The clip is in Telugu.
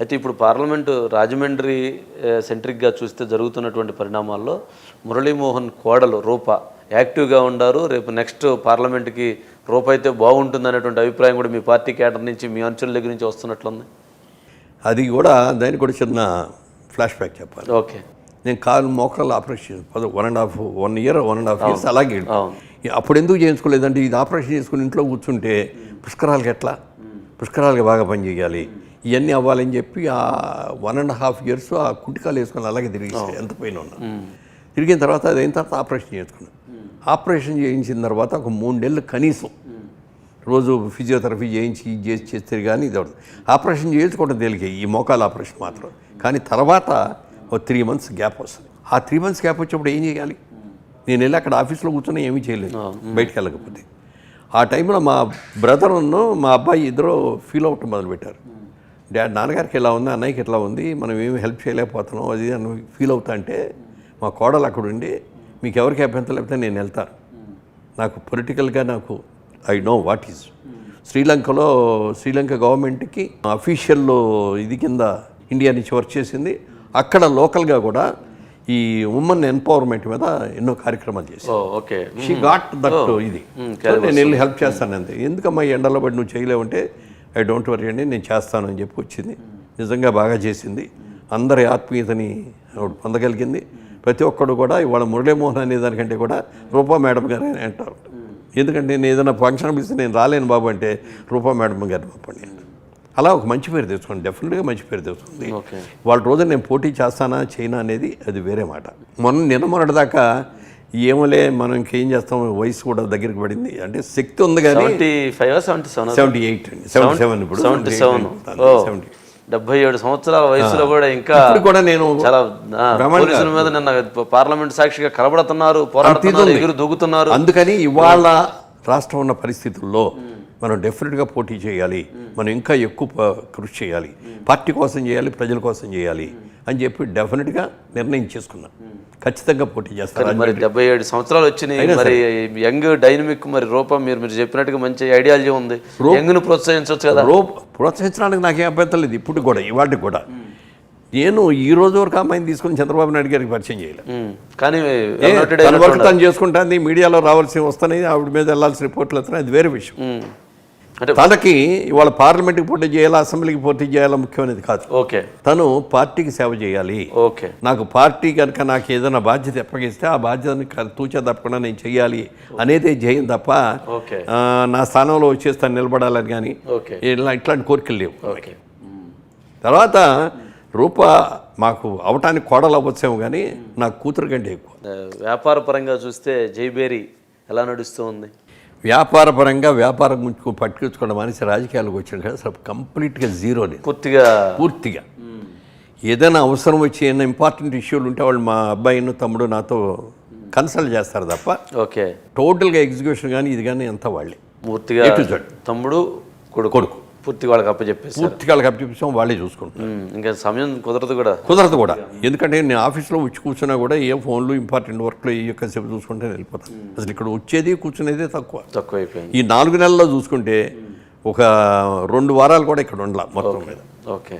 అయితే ఇప్పుడు పార్లమెంటు రాజమండ్రి సెంట్రిక్గా చూస్తే జరుగుతున్నటువంటి పరిణామాల్లో మురళీమోహన్ కోడలు రూప యాక్టివ్గా ఉండారు. రేపు నెక్స్ట్ పార్లమెంట్కి రూప అయితే బాగుంటుంది అనేటువంటి అభిప్రాయం కూడా మీ పార్టీ కేడర్ నుంచి మీ అంచుల దగ్గర నుంచి వస్తున్నట్లుంది. అది కూడా దానికి కూడా చిన్న ఫ్లాష్ బ్యాక్ చెప్పాలి. ఓకే. నేను కాలు మోకాలు operation one and half one year one and half years అలాగే. అప్పుడు ఎందుకు చేయించుకోలేదంటే ఇది ఆపరేషన్ చేసుకుని ఇంట్లో కూర్చుంటే పుష్కరాలకి ఎట్లా? పుష్కరాలకి బాగా పనిచేయాలి ఇవన్నీ అవ్వాలని చెప్పి ఆ వన్ అండ్ హాఫ్ ఇయర్స్ ఆ కుంటికాలు వేసుకొని అలాగే తిరిగి ఎంత పైన ఉన్నా. తిరిగిన తర్వాత అది అయిన తర్వాత ఆపరేషన్ చేసుకున్నాను ఆపరేషన్ చేయించిన తర్వాత ఒక మూడు నెలలు కనీసం రోజు ఫిజియోథెరపీ చేయించి ఇది చేసి చేస్తే కానీ ఇది అవుతుంది. ఆపరేషన్ చేయించుకోవడం తేలికే ఈ మోకాల ఆపరేషన్ మాత్రం. కానీ తర్వాత ఒక త్రీ మంత్స్ గ్యాప్ వస్తుంది. ఆ త్రీ మంత్స్ గ్యాప్ వచ్చినప్పుడు ఏం చేయాలి? నేను వెళ్ళి అక్కడ ఆఫీస్లో కూర్చొని ఏమీ చేయలేదు. బయటికి వెళ్ళకపోతే. ఆ టైంలో మా బ్రదర్ను మా అబ్బాయి ఇద్దరు ఫీల్ అవటం మొదలుపెట్టారు. డాడ్ నాన్నగారికి ఎలా ఉంది అన్నయ్యకి ఎట్లా ఉంది మనం ఏమి హెల్ప్ చేయలేకపోతున్నాం అది అని ఫీల్ అవుతా అంటే మా కోడలు అక్కడ ఉండి మీకు ఎవరికి అభ్యంతరం లేకపోతే నేను వెళ్తాను నాకు పొలిటికల్గా నాకు ఐ నో వాట్ ఈజ్. శ్రీలంకలో శ్రీలంక గవర్నమెంట్కి అఫీషియల్ ఇది కింద ఇండియా నుంచి వర్క్ చేసింది. అక్కడ లోకల్గా కూడా ఈ ఉమెన్ ఎంపవర్మెంట్ మీద ఎన్నో కార్యక్రమాలు oh okay. She got that ఇది. నేను వెళ్ళి హెల్ప్ చేస్తాను అంతే ఎందుకమ్మా ఎండలో పడి నువ్వు చేయలేవంటే ఐ డోంట్ వరీ అండి నేను చేస్తాను అని చెప్పి వచ్చింది. నిజంగా బాగా చేసింది. అందరి ఆత్మీయతని పొందగలిగింది. ప్రతి ఒక్కడు కూడా ఇవాళ మురళీమోహన్ అనే దానికంటే కూడా రూపా మేడం గారు అని అంటారు. ఎందుకంటే నేను ఏదైనా ఫంక్షన్ పిలిస్తే నేను రాలేను బాబు అంటే రూపా మేడం గారు పంపండి. అలా ఒక మంచి పేరు తెచ్చుకోండి డెఫినెట్గా మంచి పేరు తెచ్చుకుంది వాళ్ళ రోజు నేను పోటీ చేస్తానా చేయనా అనేది అది వేరే మాట. మొన్న నిన్న మొన్నటి దాకా ఏమోలే మనం ఇంకేం చేస్తాం వయసు కూడా దగ్గరికి పడింది. అంటే శక్తి ఉంది కానీ seventy five seventy seven? Seventy eight అండి. సెవెంటీ సెవెన్ ఇప్పుడు. Seventy seven. సెవెంటీ డెబ్బై ఏడు సంవత్సరాల వయసులో కూడా ఇంకా కూడా నేను చాలా పోలీసుల మీద నిన్న పార్లమెంట్ సాక్షిగా కలబడుతున్నారు పోరాడుతున్నారు. ఎగురు దూకుతున్నారు. అందుకని ఇవాళ రాష్ట్రం ఉన్న పరిస్థితుల్లో మనం డెఫినెట్గా పోటీ చేయాలి. మనం ఇంకా ఎక్కువ కృషి చేయాలి. పార్టీ కోసం చేయాలి ప్రజల కోసం చేయాలి అని చెప్పి డెఫినెట్గా నిర్ణయం చేసుకున్నాం ఖచ్చితంగా పోటీ చేస్తాను. మరి డెబ్బై ఏడు సంవత్సరాలు వచ్చినాయి. మరి యంగ్ డైనమిక్ మరి రూపం మీరు మీరు చెప్పినట్టుగా మంచి ఐడియాలజీ ఉంది. యంగ్ను ప్రోత్సహించవచ్చు కదా? రో ప్రోత్సహించడానికి నాకేం అభ్యంతరం లేదు. ఇప్పుడు కూడా ఇవాటికి కూడా. నేను ఈ రోజు వరకు అమ్మాయిని తీసుకొని చంద్రబాబు నాయుడు గారికి పరిచయం చేయలేదు. కానీ తన చేసుకుంటాను మీడియాలో రావాల్సి వస్తున్నాయి ఆవిడ మీద వెళ్ళాల్సిన రిపోర్ట్లు వస్తున్నాయి అది వేరే విషయం. అంటే తనకి ఇవాళ పార్లమెంట్కి పోటీ చేయాలా అసెంబ్లీకి పోటీ చేయాలా ముఖ్యమైనది కాదు. ఓకే. తను పార్టీకి సేవ చేయాలి. ఓకే. నాకు పార్టీ కనుక నాకు ఏదైనా బాధ్యత ఎప్పగిస్తే ఆ బాధ్యతని తూచా తప్పకుండా నేను చెయ్యాలి అనేదే జయం తప్ప నా స్థానంలో వచ్చేస్తాను నిలబడాలని కానీ ఇలా ఇట్లాంటి కోరికలు లేవు. ఓకే. తర్వాత రూప మాకు అవటానికి కోడలు అవ్వచ్చేమో కానీ నాకు కూతురు కంటే ఎక్కువ. వ్యాపార పరంగా చూస్తే జైబేరి ఎలా నడుస్తూ ఉంది? వ్యాపార పరంగా వ్యాపారం గురించి పట్టుకొచ్చుకోవడం మనిషి రాజకీయాలకు వచ్చిన కదా అసలు కంప్లీట్గా జీరో లేదు. పూర్తిగా పూర్తిగా. ఏదైనా అవసరం వచ్చి ఏదైనా ఇంపార్టెంట్ ఇష్యూలు ఉంటే వాళ్ళు మా అబ్బాయిను తమ్ముడు నాతో కన్సల్ట్ చేస్తారు తప్ప ఓకే. టోటల్గా ఎగ్జిక్యూషన్ కానీ ఇది కానీ అంతా వాళ్ళే. పూర్తిగా. తమ్ముడు కొడుకు. కొడుకు. పూర్తి వాళ్ళకి అప్పచెప్పేసి పూర్తిగా వాళ్ళకి అప్పచెప్పాం వాళ్ళే చూసుకుంటారు ఇంకా సమయం కుదరదు కూడా. కుదరదు కూడా. ఎందుకంటే నేను ఆఫీస్లో వచ్చి కూర్చున్నా కూడా ఏ ఫోన్లు ఇంపార్టెంట్ వర్క్లు యొక్క సేపు చూసుకుంటే వెళ్ళిపోతాను. అసలు ఇక్కడ వచ్చేది కూర్చునేదే తక్కువ. తక్కువైపోయింది. ఈ నాలుగు నెలల్లో చూసుకుంటే ఒక రెండు వారాలు కూడా ఇక్కడ ఉండాల మొత్తం మీద. ఓకే.